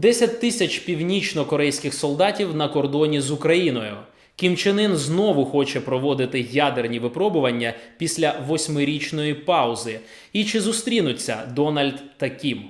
10 тисяч північно-корейських солдатів на кордоні з Україною. Кім Чен Ін знову хоче проводити ядерні випробування після восьмирічної паузи. І чи зустрінуться Дональд та Кім?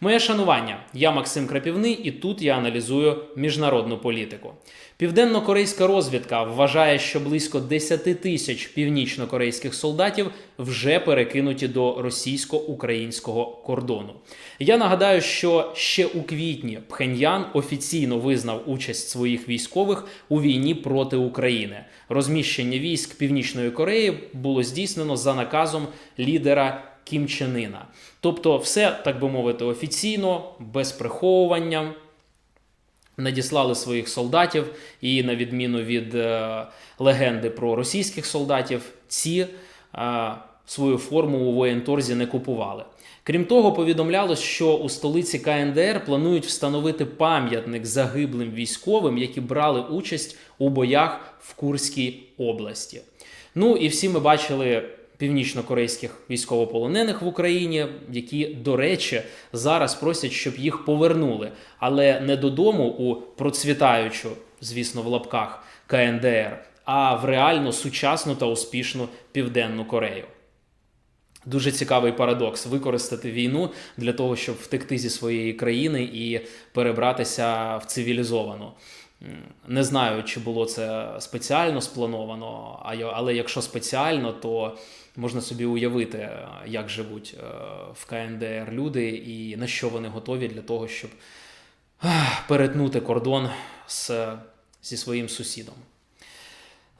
Моє шанування. Я Максим Крапівний, і тут я аналізую міжнародну політику. Південно-корейська розвідка вважає, що близько 10 тисяч північно-корейських солдатів вже перекинуті до російсько-українського кордону. Я нагадаю, що ще у квітні Пхеньян офіційно визнав участь своїх військових у війні проти України. Розміщення військ Північної Кореї було здійснено за наказом лідера Кім Чен Іна. Тобто, все так би мовити, офіційно, без приховування. Надіслали своїх солдатів, і на відміну від е, легенди про російських солдатів, ці е, свою форму у воєнторзі не купували. Крім того, повідомлялось, що у столиці КНДР планують встановити пам'ятник загиблим військовим, які брали участь у боях в Курській області. Ну і всі ми бачили північно-корейських військовополонених в Україні, які, до речі, зараз просять, щоб їх повернули, але не додому у процвітаючу, звісно, в лапках КНДР, а в реально сучасну та успішну Південну Корею. Дуже цікавий парадокс використати війну для того, щоб втекти зі своєї країни і перебратися в цивілізовану. Не знаю, чи було це спеціально сплановано, але якщо спеціально, то можна собі уявити, е, як живуть е, в КНДР люди і на що вони готові для того, щоб перетнути кордон з, зі своїм сусідом.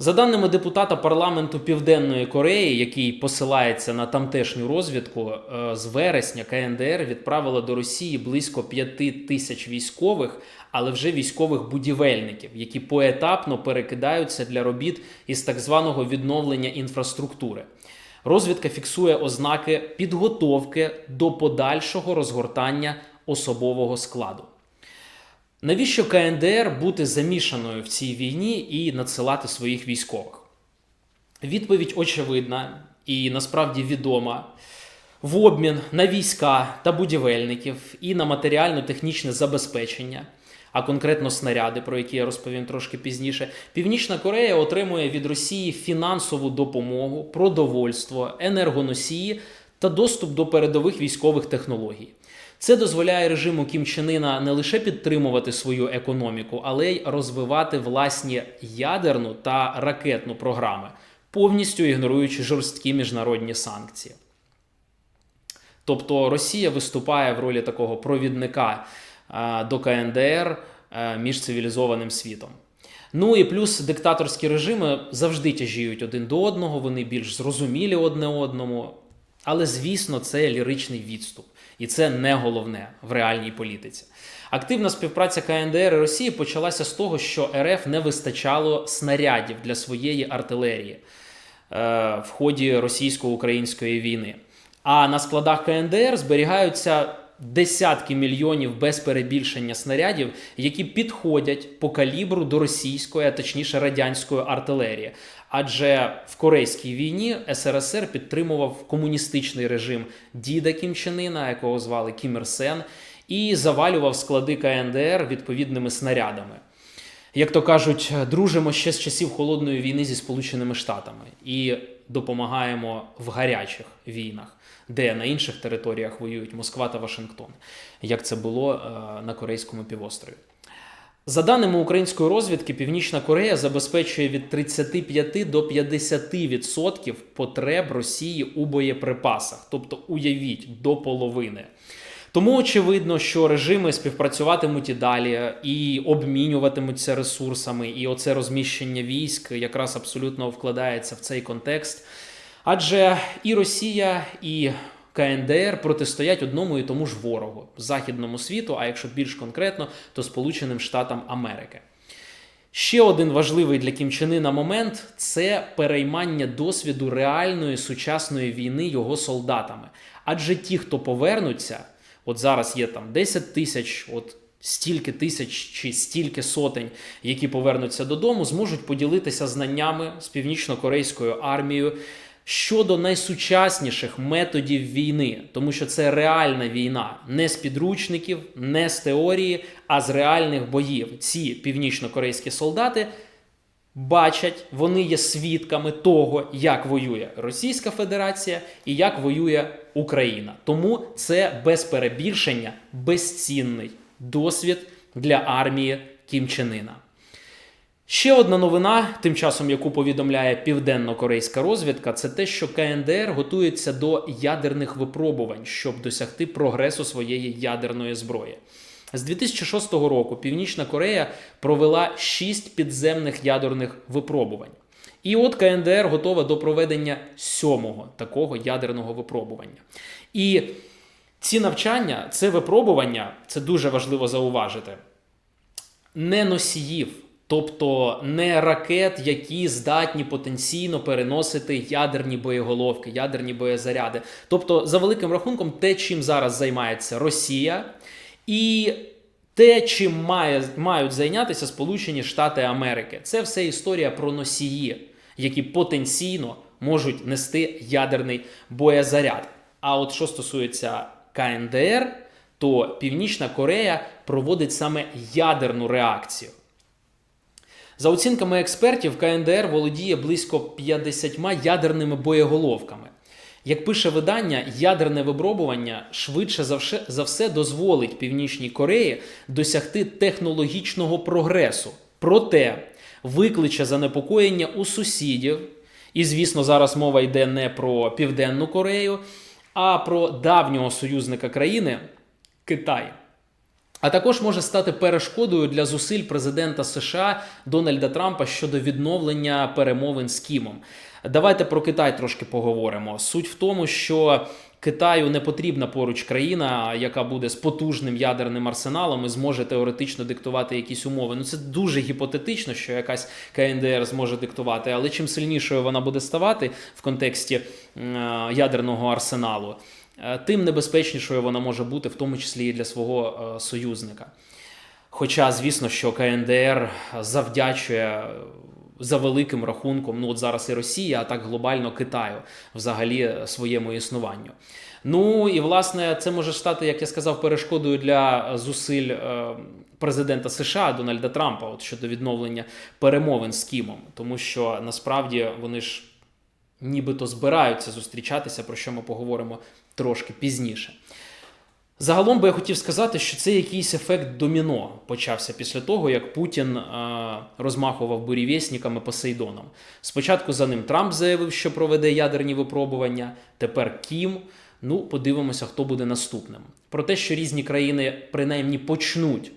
За даними депутата парламенту Південної Кореї, який посилається на тамтешню розвідку, е, з вересня КНДР відправила до Росії близько 5 тисяч військових, але вже військових будівельників, які поетапно перекидаються для робіт із так званого відновлення інфраструктури. Розвідка фіксує ознаки підготовки до подальшого розгортання особового складу. Навіщо КНДР бути замішаною в цій війні і надсилати своїх військових? Відповідь очевидна і насправді відома. В обмін на війська та будівельників і на матеріально-технічне забезпечення, а конкретно снаряди, про які я розповім трошки пізніше, Північна Корея отримує від Росії фінансову допомогу, продовольство, енергоносії та доступ до передових військових технологій. Це дозволяє режиму Кім Чен Іна не лише підтримувати свою економіку, але й розвивати власні ядерну та ракетну програми, повністю ігноруючи жорсткі міжнародні санкції. Тобто Росія виступає в ролі такого провідника до КНДР е, між цивілізованим світом. Ну і плюс диктаторські режими завжди тяжіють один до одного, вони більш зрозумілі одне одному. Але, звісно, це ліричний відступ, і це не головне в реальній політиці. Активна співпраця КНДР і Росії почалася з того, що РФ не вистачало снарядів для своєї артилерії е, в ході російсько-української війни. А на складах КНДР зберігаються десятки мільйонів без перебільшення снарядів, які підходять по калібру до російської, а точніше радянської артилерії. Адже в Корейській війні СРСР підтримував комуністичний режим діда Кім Чен Іна, якого звали Кім Ір Сен, і завалював склади КНДР відповідними снарядами. Як то кажуть, дружимо ще з часів холодної війни зі Сполученими Штатами і допомагаємо в гарячих війнах, де на інших територіях воюють Москва та Вашингтон, як це було е, на Корейському півострові. За даними української розвідки, Північна Корея забезпечує від 35 до 50% потреб Росії у боєприпасах, тобто уявіть до половини. Тому очевидно, що режими співпрацюватимуть і далі, і обмінюватимуться ресурсами, і оце розміщення військ якраз абсолютно вкладається в цей контекст. Адже і Росія, і КНДР протистоять одному і тому ж ворогу західному світу, а якщо більш конкретно, то Сполученим Штатам Америки. Ще один важливий для Кім Чен момент це переймання досвіду реальної сучасної війни його солдатами. Адже ті, хто повернуться, от зараз є там 10 тисяч, от стільки тисяч чи стільки сотень, які повернуться додому, зможуть поділитися знаннями з північно-корейською армією. щодо найсучасніших методів війни, тому що це реальна війна, не з підручників, не з теорії, а з реальних боїв. Ці північно-корейські солдати бачать, вони є свідками того, як воює Російська Федерація і як воює Україна. Тому це без перебільшення безцінний досвід для армії Кім Чен Ына. Ще одна новина, тим часом яку повідомляє південно-корейська розвідка, це те, що КНДР готується до ядерних випробувань, щоб досягти прогресу своєї ядерної зброї. З 2006 року Північна Корея провела шість підземних ядерних випробувань. І от КНДР готова до проведення сьомого такого ядерного випробування. І ці навчання, це випробування, це дуже важливо зауважити, не носіїв, тобто не ракет, які здатні потенційно переносити ядерні боєголовки, ядерні боєзаряди. Тобто, за великим рахунком, те, чим зараз займається Росія, і те, чим має, мають зайнятися Сполучені Штати Америки, це все історія про носії, які потенційно можуть нести ядерний боєзаряд. А от що стосується КНДР, то Північна Корея проводить саме ядерну реакцію. За оцінками експертів, КНДР володіє близько 50 ядерними боєголовками. Як пише видання, ядерне випробування швидше за все, дозволить Північній Кореї досягти технологічного прогресу. Проте викличе занепокоєння у сусідів. І, звісно, зараз мова йде не про Південну Корею, а про давнього союзника країни Китай. А також може стати перешкодою для зусиль президента США Дональда Трампа щодо відновлення перемовин з Кімом. Давайте про Китай трошки поговоримо. Суть в тому, що Китаю не потрібна поруч країна, яка буде з потужним ядерним арсеналом і зможе теоретично диктувати якісь умови. Ну це дуже гіпотетично, що якась КНДР зможе диктувати, але чим сильнішою вона буде ставати в контексті ядерного арсеналу, тим небезпечнішою вона може бути, в тому числі і для свого е, союзника. Хоча, звісно, що КНДР завдячує за великим рахунком, ну от зараз і Росія, а так глобально Китаю взагалі своєму існуванню. Ну і власне це може стати, як я сказав, перешкодою для зусиль е, президента США Дональда Трампа от щодо відновлення перемовин з Кімом, тому що насправді вони ж нібито збираються зустрічатися, про що ми поговоримо трошки пізніше. Загалом би я хотів сказати, що це якийсь ефект доміно почався після того, як Путін е, розмахував бурєвєсніками Посейдоном. Спочатку за ним Трамп заявив, що проведе ядерні випробування. Тепер Кім. Ну, подивимося, хто буде наступним. Про те, що різні країни принаймні почнуть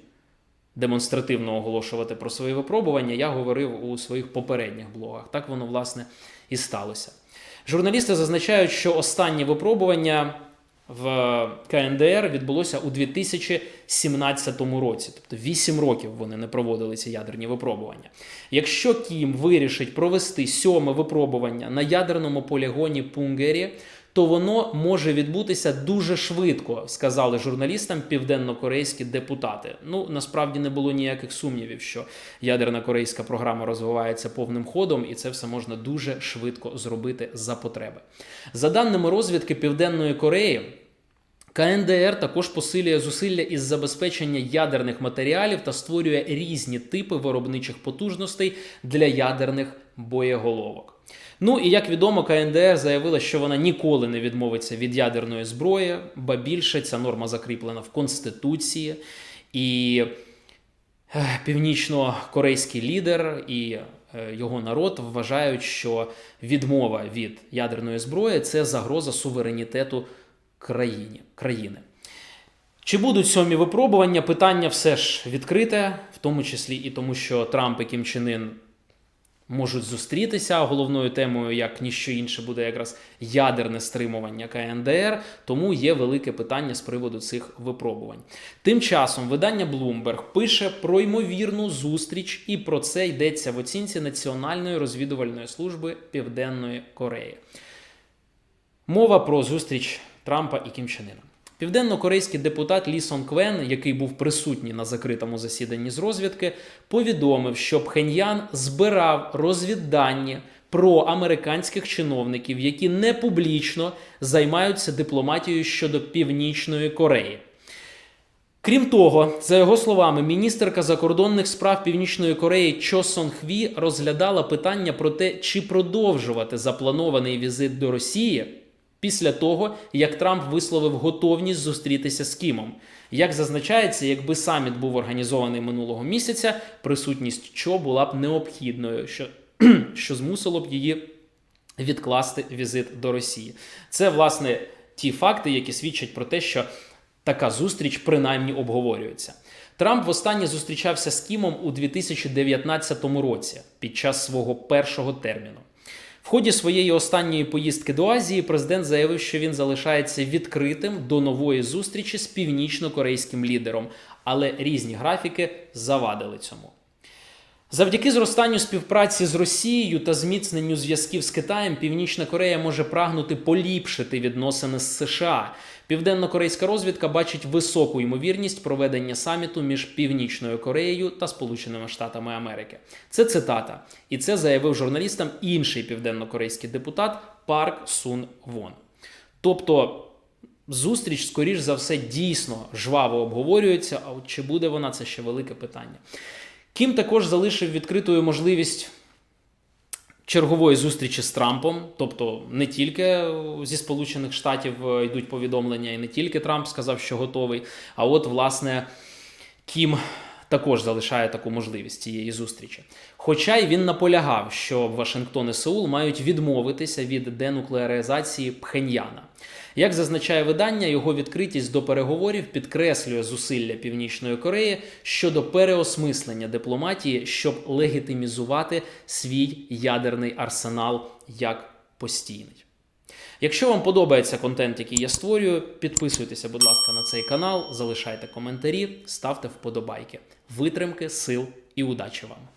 демонстративно оголошувати про свої випробування, я говорив у своїх попередніх блогах. Так воно, власне, і сталося. Журналісти зазначають, що останнє випробування в КНДР відбулося у 2017 році, тобто 8 років вони не проводили ці ядерні випробування. Якщо Кім вирішить провести сьоме випробування на ядерному полігоні Пунгері, то воно може відбутися дуже швидко, сказали журналістам південно-корейські депутати. Ну насправді не було ніяких сумнівів, що ядерна корейська програма розвивається повним ходом, і це все можна дуже швидко зробити за потреби. За даними розвідки Південної Кореї. КНДР також посилює зусилля із забезпечення ядерних матеріалів та створює різні типи виробничих потужностей для ядерних боєголовок. Ну і як відомо, КНДР заявила, що вона ніколи не відмовиться від ядерної зброї, ба більше ця норма закріплена в Конституції. І північно-корейський лідер і його народ вважають, що відмова від ядерної зброї це загроза суверенітету країні, країни. Чи будуть сьомі випробування? Питання все ж відкрите, в тому числі і тому, що Трамп і Кім Чен Ін можуть зустрітися. Головною темою, як ніщо інше, буде якраз ядерне стримування КНДР. Тому є велике питання з приводу цих випробувань. Тим часом видання Bloomberg пише про ймовірну зустріч, і про це йдеться в оцінці Національної розвідувальної служби Південної Кореї. Мова про зустріч Трампа і Кім Чен Іна. Південно-корейський депутат Лі Сон Квен, який був присутній на закритому засіданні з розвідки, повідомив, що Пхеньян збирав розвіддані проамериканських чиновників, які не публічно займаються дипломатією щодо Північної Кореї. Крім того, за його словами, міністерка закордонних справ Північної Кореї Чо Сон Хві розглядала питання про те, чи продовжувати запланований візит до Росії після того, як Трамп висловив готовність зустрітися з Кімом. Як зазначається, якби саміт був організований минулого місяця, присутність Чо була б необхідною, що, що змусило б її відкласти візит до Росії. Це власне ті факти, які свідчать про те, що така зустріч принаймні обговорюється. Трамп востаннє зустрічався з Кімом у 2019 році під час свого першого терміну. В ході своєї останньої поїздки до Азії президент заявив, що він залишається відкритим до нової зустрічі з північно-корейським лідером, але різні графіки завадили цьому. Завдяки зростанню співпраці з Росією та зміцненню зв'язків з Китаєм, Північна Корея може прагнути поліпшити відносини з США. Південно-корейська розвідка бачить високу ймовірність проведення саміту між Північною Кореєю та Сполученими Штатами Америки. Це цитата, і це заявив журналістам інший південно-корейський депутат Парк Сун Вон. Тобто. Зустріч, скоріш за все, дійсно жваво обговорюється. А от чи буде вона, це ще велике питання. Кім також залишив відкритою можливість чергової зустрічі з Трампом, тобто не тільки зі Сполучених Штатів е, йдуть повідомлення, і не тільки Трамп сказав, що готовий, а от, власне, Кім також залишає таку можливість цієї зустрічі. Хоча й він наполягав, що Вашингтон і Сеул мають відмовитися від денуклеаризації Пхеньяна. Як зазначає видання, його відкритість до переговорів підкреслює зусилля Північної Кореї щодо переосмислення дипломатії, щоб легітимізувати свій ядерний арсенал як постійний. Якщо вам подобається контент, який я створюю, підписуйтеся, будь ласка, на цей канал, залишайте коментарі, ставте вподобайки. Витримки, сил і удачі вам!